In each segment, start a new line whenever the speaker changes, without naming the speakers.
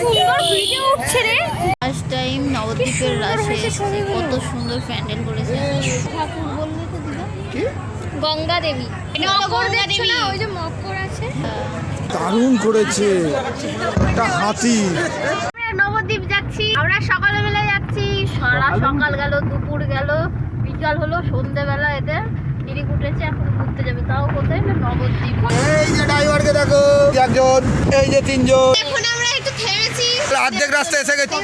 সুন্দর ভিডিও উঠছে রে।
ফার্স্ট টাইম নবদ্বীপের
ছবিগুলো।
কত সুন্দর প্যান্ডেল করেছে। ঠাকুর তো দিদা।
গঙ্গা দেবী।
এটা হলো
মকর
গঙ্গা দেবী।
ওই যে মকর আছে।
দারুণ করেছে। একটা হাতি।
নবদ্বীপ যাচ্ছি। আমরা সকালবেলা যাচ্ছি। সারা সকাল? গেল দুপুর গেল। বিকাল হলো সন্ধেবেলা এদের পিরিক উঠেছে এখন ঘুরতে যাবে। তাও কোথায়? না নবদ্বীপ।
এই যে ড্রাইভারকে দেখো। একজন এই যে তিনজন
এখন আমরা একটু থেমেছি
অর্ধেক রাস্তা এসে গেছে।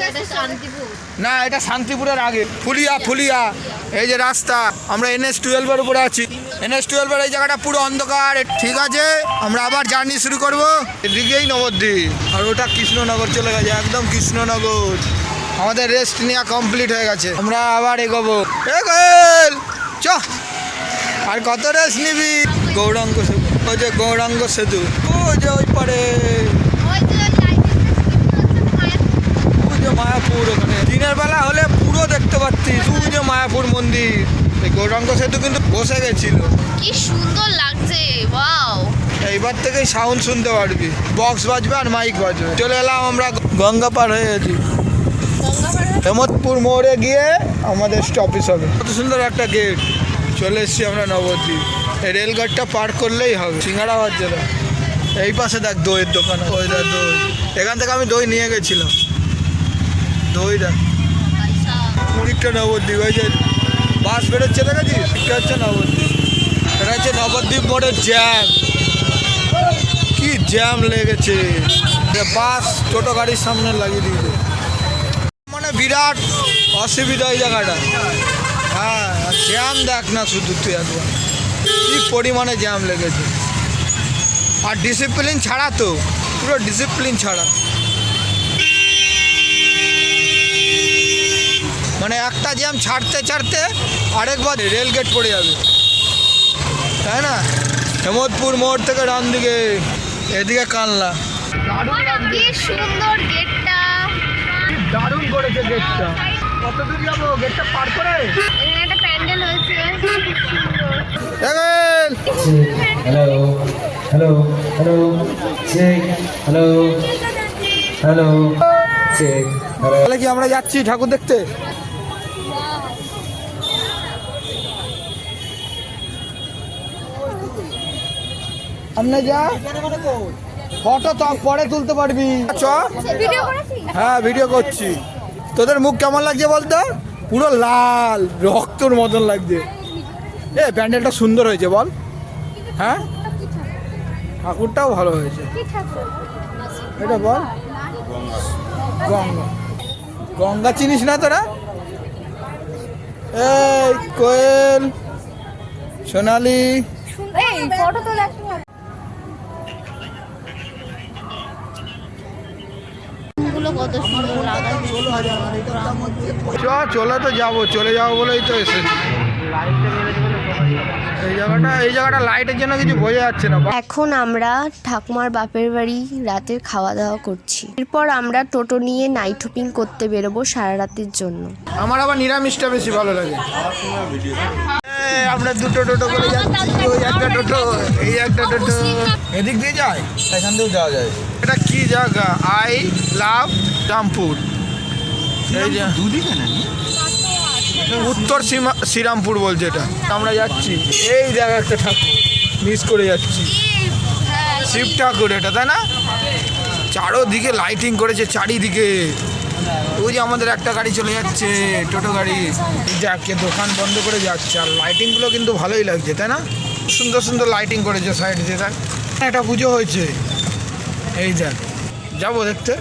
না, এটা শান্তিপুরের আগে। ফুলিয়া ফুলিয়া। এই যে রাস্তা, আমরা এনএস টুয়েলভের উপরে আছি। এনএস টুয়েলভের এই জায়গাটা পুরো অন্ধকার। ঠিক আছে, আমরা আবার জার্নি শুরু করব। এদিকেই নবদ্বীপ। আর ওটা কৃষ্ণনগর চলে গেছে, একদম কৃষ্ণনগর। আমাদের রেস্ট নেওয়া কমপ্লিট হয়ে গেছে। আমরা আবার এগোবো। এ গোয়েল! চ। আর কত রেস্ট নিবি? গৌরাঙ্গ সেতু। ওই যে গৌরাঙ্গ সেতু। ওই যে ওই পারে
ওই যে লাইটিং
তুই মায়াপুর ওখানে। দিনের বেলা হলে পুরো দেখতে পাচ্ছি তুই যে মায়াপুর মন্দির। এই গৌরাঙ্গ সেতু কিন্তু বসে গেছিল।
কি সুন্দর লাগছে ওয়াও।
এইবার থেকেই সাউন্ড শুনতে পারবি। বক্স বাজবে আর মাইক বাজবে। চলে এলাম আমরা গঙ্গা পার হয়ে গেছি হেমতপুর মোড়ে গিয়ে আমাদের স্টপেজ হবে। কত সুন্দর একটা গেট চলে এসেছি আমরা নবদ্বীপ। এই রেলগাড়িটা পার করলেই হবে। সিঙ্গারা বাজছে না। এই পাশে দেখ দইয়ের দোকান ওই দেখ দই। এখান থেকে আমি দই নিয়ে গেছিলাম। দই দেখ কুড়িটা নবদ্বীপ, এই যে বাস বেরোচ্ছে দেখেছিস এটা হচ্ছে নবদ্বীপ? এটা হচ্ছে নবদ্বীপ মোড়ের জ্যাম। কি জ্যাম লেগেছে। বাস, টোটো গাড়ির সামনে লাগিয়ে দিয়েছে। মানে বিরাট অসুবিধা এই জায়গাটা। হ্যাঁ জ্যাম দেখ না শুধু তুই একবার। কি পরিমাণে জ্যাম লেগেছে। আর ডিসিপ্লিন ছাড়া তো, পুরো ডিসিপ্লিন ছাড়া। মানে একটা জ্যাম ছাড়তে ছাড়তে আরেকবার রেল গেট পড়ে যাবে। তাই না? হেমতপুর মোড় থেকে ডান দিকে এদিকে কানলা।
কি সুন্দর গেটটা
দারুণ করেছে গেটটা। কত দূর যাব? গেটটা পার করে?
একটা প্যান্ডেল হয়েছে.
তাহলে কি আমরা যাচ্ছি ঠাকুর দেখতে? সামনে যা। ফটো তো পরে তুলতে পারবি। চ। হ্যাঁ ভিডিও করছি। তোদের মুখ কেমন লাগছে বলতো পুরো লাল রক্তর মতন লাগছে। এ প্যান্ডেলটা সুন্দর হয়েছে বল। হ্যাঁ? ঠাকুরটাও ভালো হয়েছে। এটা বল। গঙ্গা। গঙ্গা চিনিস না তোরা? এই কোয়েল সোনালি।
ফটো তো দেখতে
কত সুন্দর
চ চলে তো যাব চলে যাব বলেই তো এসেছি। এই জায়গাটা এই জায়গাটা লাইটের জন্য কিছু বোঝা যাচ্ছে না।
এখন আমরা ঠাকুমার বাপের বাড়ি রাতের খাওয়া দাওয়া করছি। এরপর আমরা টোটো নিয়ে নাইট হপিং করতে বেরোবো সারা রাতের জন্য।
আমার আবার নিরামিষটা বেশি ভালো লাগে। আমরা দুটো টোটো করে যাচ্ছি ওই একটা টোটো এই একটা টোটো। এদিক দিয়ে যায়
এখান দিয়েও যাওয়া যায়।
এটা কি জায়গা? I love Rampur. এই যে উত্তর শ্রীরামপুর বলছে এটা। আমরা যাচ্ছি। এই জায়গা একটা ঠাকুর। মিস করে যাচ্ছি। শিব ঠাকুর এটা, তাই না? চারোদিকে লাইটিং করেছে চারিদিকে। ওই যে আমাদের একটা গাড়ি চলে যাচ্ছে, টোটো গাড়ি। যাকে দোকান বন্ধ করে যাচ্ছে। আর লাইটিংগুলো কিন্তু ভালোই লাগছে, তাই না? সুন্দর সুন্দর লাইটিং করেছে সাইড দিয়ে দেখ একটা পুজো হয়েছে। এই দেখ। যাব দেখতে।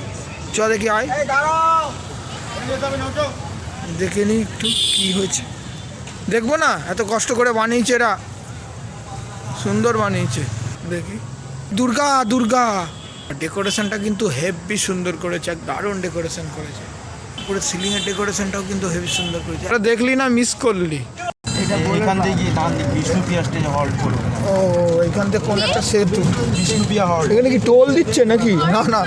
চ দেখি আয় দেখে নি একটু কি হয়েছে। দেখব না এত কষ্ট করে বানিয়েছে এরা। সুন্দর বানিয়েছে। দেখি। দুর্গা দুর্গা। ডেকোরেশনটা কিন্তু হেভি সুন্দর করেছে এক দারুণ ডেকোরেশন করেছে। পুরো সিলিংয়ের ডেকোরেশনটাও কিন্তু হেভি সুন্দর করেছে। এটা দেখলি না মিস করলি?
এখান থেকে গিয়ে ডান দিক বিষ্ণুপ্রিয়া স্টেজে হল্ট করব
ও এইখান থেকে কোন একটা সেতু
বিষ্ণুপ্রিয়া হল্ট
এখানে কি টোল দিচ্ছে নাকি? না না।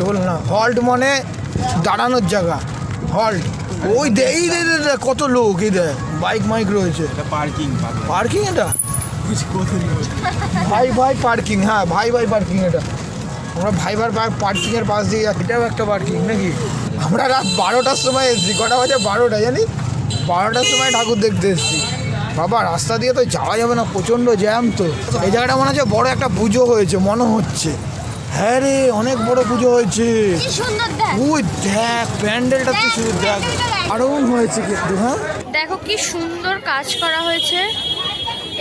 টোল না হল্ট মানে দাঁড়ানোর জায়গা হল্ট ওই দে এই দে কত লোক এই দে বাইক মাইক রয়েছে।
পার্কিং
পার্কিং এটা? ভাই ভাই পার্কিং হ্যাঁ ভাই ভাই পার্কিং এটা। আমরা ভাইবার পার্কিং এর পাশ দিয়ে যাচ্ছি। এটাও একটা পার্কিং নাকি? আমরা রাত বারোটার সময় এসেছি কটা বাজে? বারোটা জানি বারোটার সময় ঠাকুর দেখতে এসেছি। বাবা রাস্তা দিয়ে তো যাওয়া যাবে না প্রচণ্ড জ্যাম তো। এই জায়গাটা মনে হচ্ছে বড় একটা পুজো হয়েছে মনে হচ্ছে। হ্যাঁ রে অনেক বড় পুজো হয়েছে।
কি
ওই দেখ প্যান্ডেলটা তো শুধু দেখ। দারুণ হয়েছে কিন্তু হ্যাঁ?
দেখো কি সুন্দর কাজ করা হয়েছে।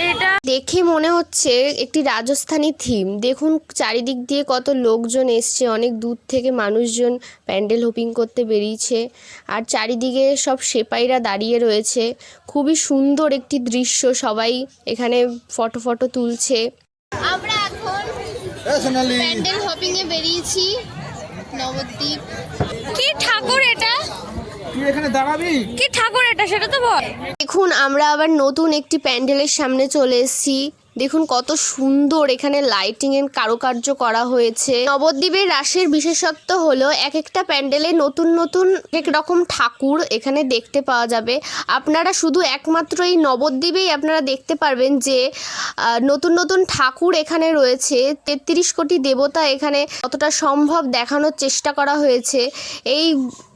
এটা
দেখে মনে হচ্ছে একটি রাজস্থানী থিম দেখুন চারিদিক দিয়ে কত লোকজন এসছে অনেক দূর থেকে মানুষজন প্যান্ডেল হোপিং করতে বেরিয়েছে। আর চারিদিকে সব সেপাইরা দাঁড়িয়ে রয়েছে। খুবই সুন্দর একটি দৃশ্য সবাই এখানে ফটো ফটো তুলছে
আমরা এখন
এ সোনালি
প্যান্ডেল হপিং এ বেরিয়েছি নবদ্বীপ।
কি ঠাকুর এটা?
এখানে দাঁড়াবি?
কি ঠাকুর এটা সেটা তো বল।
দেখুন আমরা আবার নতুন একটি প্যান্ডেলের সামনে চলে এসেছি। দেখুন কত সুন্দর এখানে লাইটিং এর কারুকার্য করা হয়েছে। নবদ্বীপের রাসের বিশেষত্ব হলো এক একটা প্যান্ডেলে নতুন নতুন এক রকম ঠাকুর এখানে দেখতে পাওয়া যাবে। আপনারা শুধু একমাত্র এই নবদ্বীপেই আপনারা দেখতে পারবেন যে নতুন নতুন ঠাকুর এখানে রয়েছে। তেত্রিশ কোটি দেবতা এখানে কতটা সম্ভব দেখানোর চেষ্টা করা হয়েছে। এই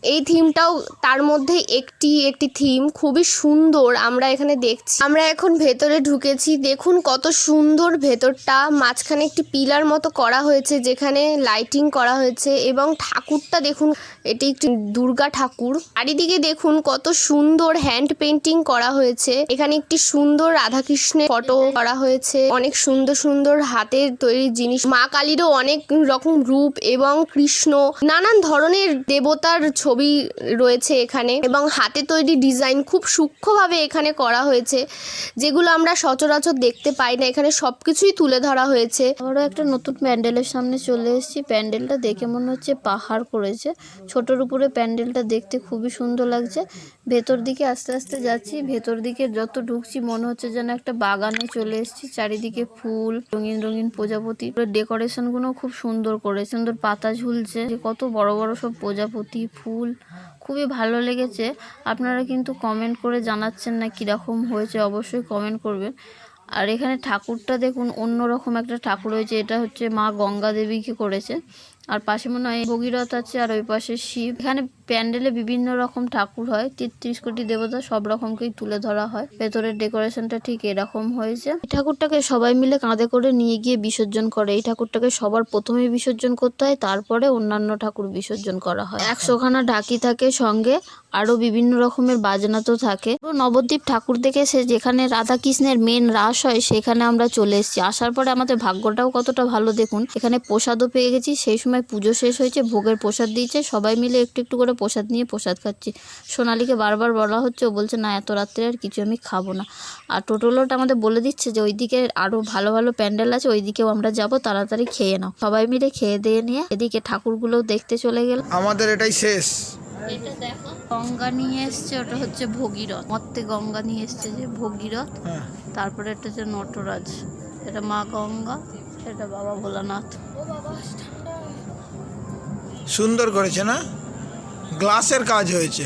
এই থিমটাও তার মধ্যে একটি একটি থিম খুবই সুন্দর আমরা এখানে দেখছি। আমরা এখন ভেতরে ঢুকেছি, দেখুন কত সুন্দর ভেতরটা, মাঝখানে একটি পিলার মতো করা হয়েছে যেখানে লাইটিং করা হয়েছে এবং ঠাকুরটা দেখুন, এটি একটি দুর্গা ঠাকুর। চারিদিকে দেখুন কত সুন্দর হ্যান্ড পেন্টিং করা হয়েছে, এখানে একটি সুন্দর রাধাকৃষ্ণের ফটো করা হয়েছে, অনেক সুন্দর সুন্দর হাতের তৈরি জিনিস। মা কালীরও অনেক রকম রূপ এবং কৃষ্ণ, নানান ধরনের দেবতার ছবি রয়েছে এখানে এবং হাতে তৈরি ডিজাইন খুব সূক্ষ্মভাবে এখানে করা হয়েছে, যেগুলো আমরা সচরাচর দেখতে পাই না। এখানে সব কিছুই তুলে ধরা হয়েছে।
আবারও একটা নতুন প্যান্ডেলের সামনে চলে এসেছি। প্যান্ডেলটা দেখে মনে হচ্ছে পাহাড় করেছে। ছোটোর উপরে প্যান্ডেলটা দেখতে খুবই সুন্দর লাগছে। ভেতর দিকে আস্তে আস্তে যাচ্ছি। ভেতর দিকে যত ঢুকছি মনে হচ্ছে যেন একটা বাগানে চলে এসেছি। চারিদিকে ফুল, রঙিন রঙিন প্রজাপতি। ডেকোরেশনগুলো খুব সুন্দর করে সুন্দর পাতা ঝুলছে। কত বড় বড় সব প্রজাপতি, ফুল। খুবই ভালো লেগেছে। আপনারা কিন্তু কমেন্ট করে জানাচ্ছেন না কীরকম হয়েছে, অবশ্যই কমেন্ট করবেন। আর এখানে ঠাকুরটা দেখুন, অন্যরকম একটা ঠাকুর হয়েছে এটা হচ্ছে মা গঙ্গা দেবীকে করেছে। আর পাশে মনে হয় ভগীরথ আছে আর ওই পাশে শিব। এখানে প্যান্ডেলে বিভিন্ন রকম ঠাকুর হয়, তেত্রিশ কোটি দেবতা সব রকমকেই তুলে ধরা হয়। ভেতরের ডেকোরেশনটা ঠিক এরকম হয়েছে। এই ঠাকুরটাকে সবাই মিলে কাঁধে করে নিয়ে গিয়ে বিসর্জন করে। এই ঠাকুরটাকে সবার প্রথমে বিসর্জন করতে হয়, তারপরে অন্যান্য ঠাকুর বিসর্জন করা হয়। একশোখানা ঢাকি থাকে সঙ্গে, আরও বিভিন্ন রকমের বাজনা তো থাকে। নবদ্বীপ ঠাকুর দেখে সে যেখানে রাধাকৃষ্ণের মেন রাস হয়, সেখানে আমরা চলে এসেছি। আসার পরে আমাদের ভাগ্যটাও কতটা ভালো দেখুন। এখানে প্রসাদও পেয়ে গেছি, সেই সময় পুজো শেষ হয়েছে, ভোগের প্রসাদ দিয়েছে, সবাই মিলে একটু একটু করে প্রসাদ নিয়ে প্রসাদ খাচ্ছি। সোনালিকে বারবার বলা হচ্ছে ও বলছে না এত রাত্রে আর কিছু আমি খাব না। আর টোটোলোটা আমাদের বলে দিচ্ছে যে ওইদিকে আরও ভালো ভালো প্যান্ডেল আছে ওইদিকেও আমরা যাব তাড়াতাড়ি খেয়ে নাও। সবাই মিলে খেয়ে দিয়ে নিয়ে এদিকে ঠাকুরগুলোও দেখতে চলে গেল।
আমাদের এটাই শেষ।
এটা দেখো গঙ্গা নিয়ে এসছে ওটা হচ্ছে ভগীরথ। মর্তে গঙ্গা নিয়ে এসছে যে ভগীরথ।
হ্যাঁ।
তারপরে এটা হচ্ছে নটরাজ। এটা মা গঙ্গা এটা বাবা ভোলানাথ।
সুন্দর করেছে না? গ্লাসের কাজ হয়েছে।